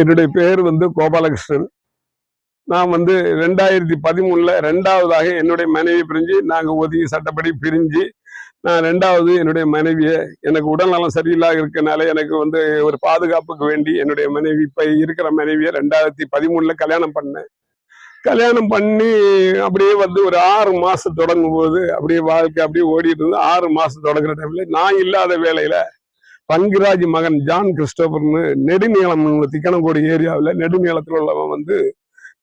என்னுடைய பேர் வந்து கோபாலகிருஷ்ணன். நான் வந்து ரெண்டாயிரத்தி பதிமூணில் ரெண்டாவதாக என்னுடைய மனைவி பிரிஞ்சு நாங்கள் ஒதுங்கி சட்டப்படி பிரிஞ்சு நான் ரெண்டாவது என்னுடைய மனைவியை எனக்கு உடல்நலம் சரியில்லாத இருக்கனால எனக்கு வந்து ஒரு பாதுகாப்புக்கு வேண்டி என்னுடைய மனைவி இப்போ இருக்கிற மனைவியை ரெண்டாயிரத்தி பதிமூணில் கல்யாணம் பண்ணேன். கல்யாணம் பண்ணி அப்படியே வந்து ஒரு ஆறு மாதம் தொடங்கும் போது அப்படியே வாழ்க்கை அப்படியே ஓடிட்டு இருந்து ஆறு மாதம் தொடங்குற டைமில் நான் இல்லாத வேலையில் பன்கிராஜ் மகன் ஜான் கிறிஸ்டோபர்னு நெடுநீளம் திக்கணங்கோடி ஏரியாவில் நெடுநீளத்தில் உள்ளவன் வந்து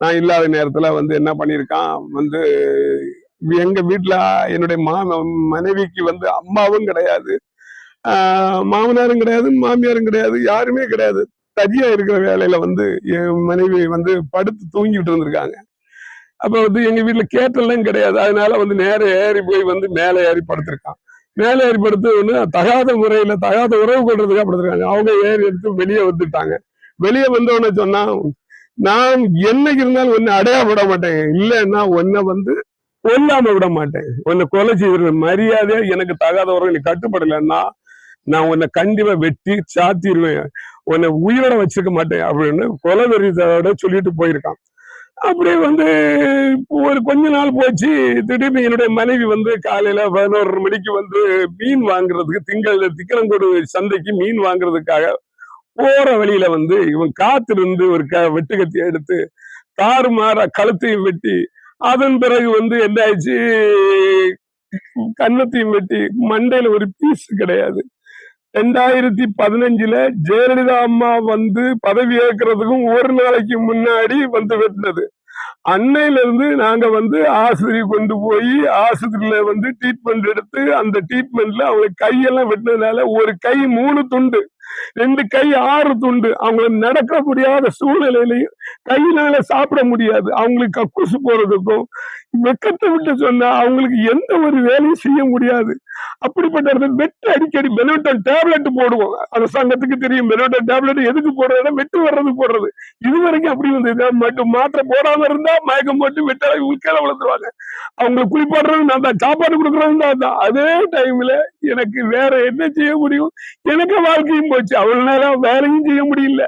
நான் இல்லாத நேரத்துல வந்து என்ன பண்ணியிருக்கான் வந்து எங்க வீட்டுல என்னுடைய மா மனைவிக்கு வந்து அம்மாவும் கிடையாது. ஆஹ் மாமனாரும் கிடையாது மாமியாரும் கிடையாது யாருமே கிடையாது. தனியா இருக்கிற வேலையில வந்து என் மனைவி வந்து படுத்து தூங்கிட்டு இருந்திருக்காங்க. அப்ப வந்து எங்க வீட்டுல கேட்டெல்லாம் கிடையாது. அதனால வந்து நேர ஏறி போய் வந்து மேலே ஏறி படுத்திருக்கான். மேலே ஏற்படுத்து ஒண்ணு தகாத முறையில தகாத உறவு கொள்றதுக்காக படுத்துருக்காங்க. அவங்க ஏறி எடுத்து வெளியே வந்துட்டாங்க. வெளியே வந்தோடனே சொன்னா நான் என்னைக்கு இருந்தாலும் ஒன்னு அடையா விட மாட்டேன். இல்லைன்னா உன்னை வந்து கொல்லாம விட மாட்டேன். உன்னை கொலை செய்வது மரியாதையா எனக்கு தகாத உறவு நீ கட்டுப்படலைன்னா நான் உன்னை கண்டிப்பா வெட்டி சாத்திடுவேன் உன்னை உயிரோட வச்சிருக்க மாட்டேன். அப்படின்னு கொலை வெறியத்தோட சொல்லிட்டு போயிருக்கான். அப்படியே வந்து ஒரு கொஞ்ச நாள் போச்சு. திடீர்னு என்னுடைய மனைவி வந்து காலையில பதினோரு மணிக்கு வந்து மீன் வாங்குறதுக்கு திங்கள் திக்கலங்கோடு சந்தைக்கு மீன் வாங்குறதுக்காக போற வழியில வந்து இவன் காத்திருந்து ஒரு க வெட்டு கத்தி எடுத்து தாறுமாறா கழுத்தையும் வெட்டி அதன் பிறகு வந்து என்ன ஆயிடுச்சு கன்னத்தையும் வெட்டி மண்டையில ஒரு பீஸ் கிடையாது. ரெண்டாயிரத்தி பதினஞ்சுல ஜெயலலிதா அம்மா வந்து பதவி ஏற்கிறதுக்கும் ஒரு நாளைக்கு முன்னாடி வந்து வெட்டினது. அன்னையில இருந்து நாங்க வந்து ஆஸ்பத்திரி கொண்டு போய் ஆஸ்பத்திரியில வந்து ட்ரீட்மெண்ட் எடுத்து அந்த ட்ரீட்மெண்ட்ல அவங்க கையெல்லாம் வெட்டினதுனால ஒரு கை மூணு துண்டு ரெண்டு கை ஆறு துண்டு. அவங்க நடக்க முடியாத சூழ்நிலையிலையும் கையினால சாப்பிட முடியாது. அவங்களுக்கு கக்கூசு போறதுக்கும் வெக்கத்தை விட்டு சொன்னா அவங்களுக்கு எந்த ஒரு வேலையும் செய்ய முடியாது. அப்படிப்பட்ட இடத்துல வெட்டு அடிக்கடி பெனோட்டன் டேப்லெட் போடுவோம். அரசாங்கத்துக்கு தெரியும் பெனோட்டன் டேப்லெட் எதுக்கு போடுறதுன்னா வெட்டு வர்றது போடுறது. இது வரைக்கும் அப்படி வந்து மட்டும் மாற்றம் போடாம இருந்தா மயக்கம் போட்டு வெட்டால கீழே வளர்த்துருவாங்க அவங்களுக்கு குளிப்பாடுறது நான் தான் சாப்பாடு கொடுக்குறது தான். அதே டைம்ல எனக்கு வேற என்ன செய்ய முடியும்? எனக்கு வாழ்க்கையும் போச்சு. அவ்வளவு நேரம் வேலையும் செய்ய முடியல.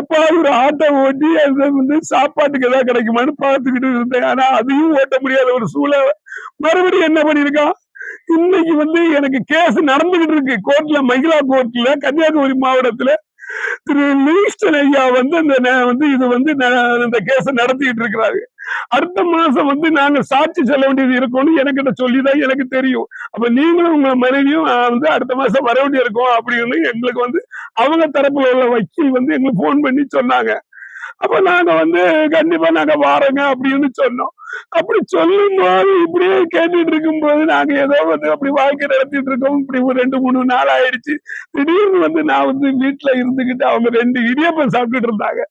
எப்பாவது ஒரு ஆட்டோ ஓட்டி அது வந்து சாப்பாட்டுக்கு ஏதாவது கிடைக்குமான்னு பார்த்துக்கிட்டு இருந்தேன். ஆனா அதையும் ஓட்ட முடியாத ஒரு சூழல். மறுபடியும் என்ன பண்ணிருக்கான் இன்னைக்கு வந்து எனக்கு கேஸ் நடந்துகிட்டு இருக்கு. கோர்ட்ல மகிழா கோர்ட்ல கன்னியாகுமரி மாவட்டத்துல. திரு லிவிங்ஸ்டன் ஐயா வந்து அந்த வந்து இது வந்து இந்த கேஸ் நடத்திட்டு இருக்கிறாரு. அடுத்த மாசம் வந்து நாங்க சாட்சி சொல்ல வேண்டியது இருக்கும்னு எனக்கிட்ட சொல்லிதான் எனக்கு தெரியும். அப்ப நீங்களும் உங்க மனைவியும் வந்து அடுத்த மாசம் வர வேண்டிய இருக்கும் அப்படின்னு எங்களுக்கு வந்து அவங்க தரப்புல உள்ள வக்கீல் வந்து எங்களுக்கு போன் பண்ணி சொன்னாங்க. அப்ப நாங்க வந்து கண்டிப்பா நாங்க வாரோங்க அப்படின்னு சொன்னோம். அப்படி சொல்லும் போது இப்படியே கேட்டுட்டு இருக்கும்போது நாங்க ஏதோ வந்து அப்படி வாழ்க்கை நடத்திட்டு இருக்கோம். இப்படி ஒரு ரெண்டு மூணு நாள் ஆயிடுச்சு. திடீர்னு வந்து நான் வந்து வீட்டுல இருந்துகிட்டு அவங்க ரெண்டு இடியப்பம் சாப்பிட்டுட்டு இருந்தாங்க.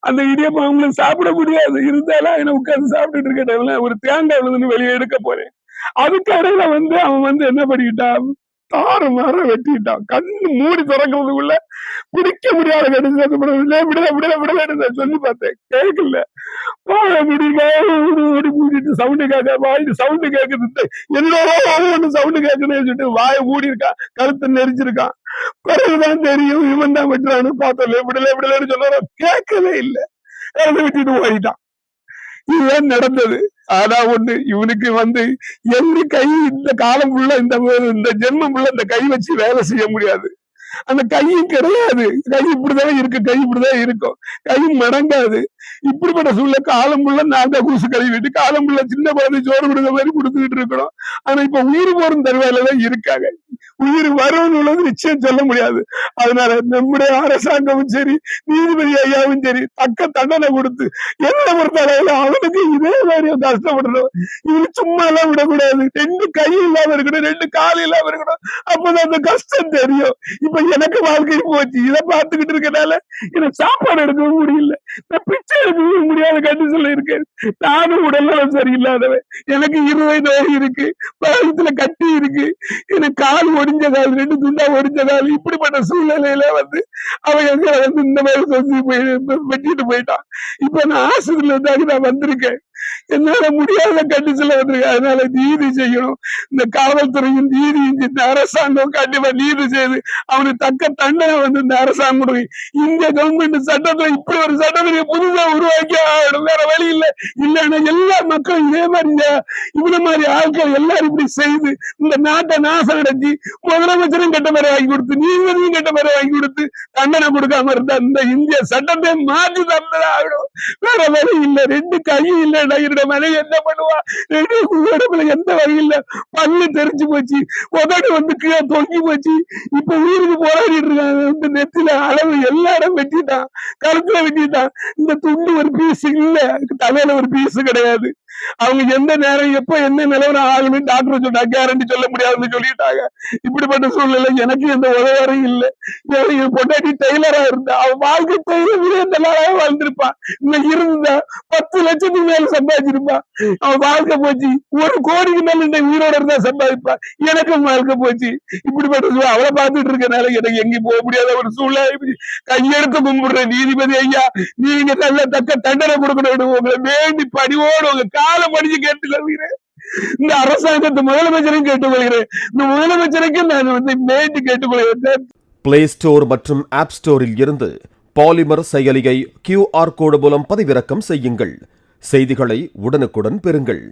அந்த இடியப்பம் அவங்களுக்கு சாப்பிட முடியாது. இருந்தாலும் என்ன உட்கார்ந்து சாப்பிட்டுட்டு இருக்க டைம்ல ஒரு தேங்காய் விழுதுன்னு வெளியே எடுக்க போறேன். அதுக்கு இடையில வந்து அவன் வந்து என்ன பண்ணிக்கிட்டான் தாறு மாற வெட்டிட்டான். கண்ணு மூடி திறக்கிறதுக்குள்ள பிடிக்க முடியாத கடைசி விடல விடல விடல விடல சொல்லி பார்த்தேன். கேட்கல. வாழ முடியல ஓடி மூடிட்டு சவுண்டு கேட்க வாயிட்டு சவுண்டு கேட்குது என்னவோ ஒவ்வொன்று சவுண்டு கேட்குதுன்னு சொல்லிட்டு வாயை மூடி இருக்கான் கழுத்து நெரிச்சிருக்கான் பிறகுதான் தெரியும் இவன் தான் விட்டுறான்னு பார்த்தோம் விடல விடலன்னு சொன்னாரோ கேட்கவே இல்லை. அதை விட்டுட்டு ஓடிட்டான் இதுதான் நடந்தது. ஆனா ஒண்ணு இவனுக்கு வந்து எந்த கை இந்த காலம் உள்ள இந்த இந்த ஜென்மம் உள்ள இந்த கை வச்சு வேலை செய்ய முடியாது. அந்த கையும் கிடையாது. கை இப்படிதான் இருக்கு கை இப்படிதான் இருக்கும். கை மடங்காது. இப்படிப்பட்ட சூழ்நிலை காலம் நாங்க குருசு கழுவிட்டு காலம் சின்ன குழந்தை சோறு விடுற மாதிரி கொடுத்துக்கிட்டு இருக்கிறோம் ஆனா இப்ப உயிர் போரும் தருவாயில தான் இருக்காங்க. உயிர் வரும் உள்ளது நிச்சயம் சொல்ல முடியாது. அதனால நம்முடைய அரசாங்கமும் சரி நீதிபதி ஐயாவும் சரி தக்க தண்டனை கொடுத்து என்ன பொறுத்தளவுல அவனுக்கு இதே மாதிரி கஷ்டப்படணும் இவரு சும்மா எல்லாம் விடக்கூடாது. ரெண்டு கை இல்லாம இருக்கணும் ரெண்டு கால் இல்லாம இருக்கணும். அப்பதான் அந்த கஷ்டம் தெரியும். இப்ப எனக்கு வாழ்க்கை போச்சு. இதை பார்த்துக்கிட்டு இருக்கனால எனக்கு சாப்பாடு எடுக்கவும் முடியல. நான் பிச்சை எடுக்கவும் முடியாத கண்டிஷன்ல இருக்கேன். நானும் உடல்நலம் சரியில்லாதவன். எனக்கு இருபது நோய் இருக்கு. பாகத்துல கட்டி இருக்கு. எனக்கு கால் ஒடிஞ்ச கால் ரெண்டு துண்டா ஒடிஞ்ச கால் இப்படிப்பட்ட சூழ்நிலையில வந்து அவன் எங்களை வந்து இந்த மாதிரி சொல்லி போய் வெட்டிட்டு போயிட்டான். இப்ப நான் ஆஸ்பத்திரியில இருந்தாங்க நான் வந்திருக்கேன். என்னால முடியாத கண்டிஷன்ல வந்திருக்கேன். அதனால நீதி செய்யணும். இந்த காவல்துறையும் நீதியும் இந்த அரசாங்கம் கண்டிப்பா நீதி செய்து அவனுக்கு தக்க தண்டனை வந்து இந்த அரசாங்கம் கொடுக்கும். இந்திய கவர்மெண்ட் சட்டத்துல இப்படி ஒரு சட்டத்தை புதுசா உருவாக்கி ஆகணும் வேற வழி இல்லை. இல்லைன்னா எல்லா மக்களும் இதே மாதிரி இந்த மாதிரி ஆட்கள் எல்லாரும் இப்படி செய்து இந்த நாட்டை நாசம் அடைஞ்சு முதலமைச்சரும் கெட்ட மாதிரி வாங்கி கொடுத்து நீங்களும் கெட்ட மாதிரி வாங்கி கொடுத்து தண்டனை கொடுக்காம இருந்தா இந்த இந்திய சட்டத்தை மாற்றி தந்ததா ஆகணும். வேற வழி இல்ல. ரெண்டு கையும் இல்ல. இருட மனைவி என்ன பண்ணுவா? ரெண்டு உடம்புல எந்த வழி இல்ல. பல்லு தெரிஞ்சு போச்சு. உதடு வந்து கீழே தொங்கி போச்சு. இப்ப உயிருக்கு போராடிட்டு இருக்காங்க. வந்து நெத்தில அளவு எல்லாரும் வெட்டிட்டான். கருத்துல வெட்டிட்டான். இந்த துண்டு ஒரு பீஸ் இல்ல. தலையில ஒரு பீஸ் கிடையாது. அவங்க எந்த நேரம் எப்ப என்ன நிலவரம் ஆகணும் டாக்டர் சொன்னா கேரண்டி சொல்ல முடியாதுன்னு சொல்லிட்டாங்க. இப்படிப்பட்ட சூழ்நிலை எனக்கு எந்த உதவாரும் இல்லை. என் பொண்டாட்டி டெய்லரா இருந்தா அவன் வாழ்க்கை டெய்லர் எந்த நாளாக வாழ்ந்திருப்பான் இன்னைக்கு இருந்தா பத்து லட்சத்துக்கு மேல சம்பாதிச்சிருப்பான் அவன் வாழ்க்கை போச்சு. ஒரு கோடிக்கு மேல இன்னைக்கு உயிரோட இருந்தா சம்பாதிப்பான் எனக்கும் வாழ்க்கை போச்சு. இப்படிப்பட்ட சூழல் அவளை பார்த்துட்டு இருக்கனால எனக்கு எங்கேயும் போக முடியாத ஒரு சூழ்நிலை கையெடுத்து கும்பிடுற நீதிபதி ஐயா. நீங்க நல்ல தக்க தண்டனை கொடுக்கணும் உங்களை வேண்டி படிவோடு உங்க காலை படிச்சு கேட்டுக்கொள்கிறேன். இந்த அரசாங்கத்தை முதலமைச்சரையும் கேட்டுக்கொள்கிறேன். இந்த முதலமைச்சருக்கும் நான் வந்து மேட்டு கேட்டுக்கொள்கிறேன். பிளே ஸ்டோர் மற்றும் ஆப் ஸ்டோரில் இருந்து பாலிமர் செயலியை கியூஆர் கோடு மூலம் பதிவிறக்கம் செய்யுங்கள். செய்திகளை உடனுக்குடன் பெறுங்கள்.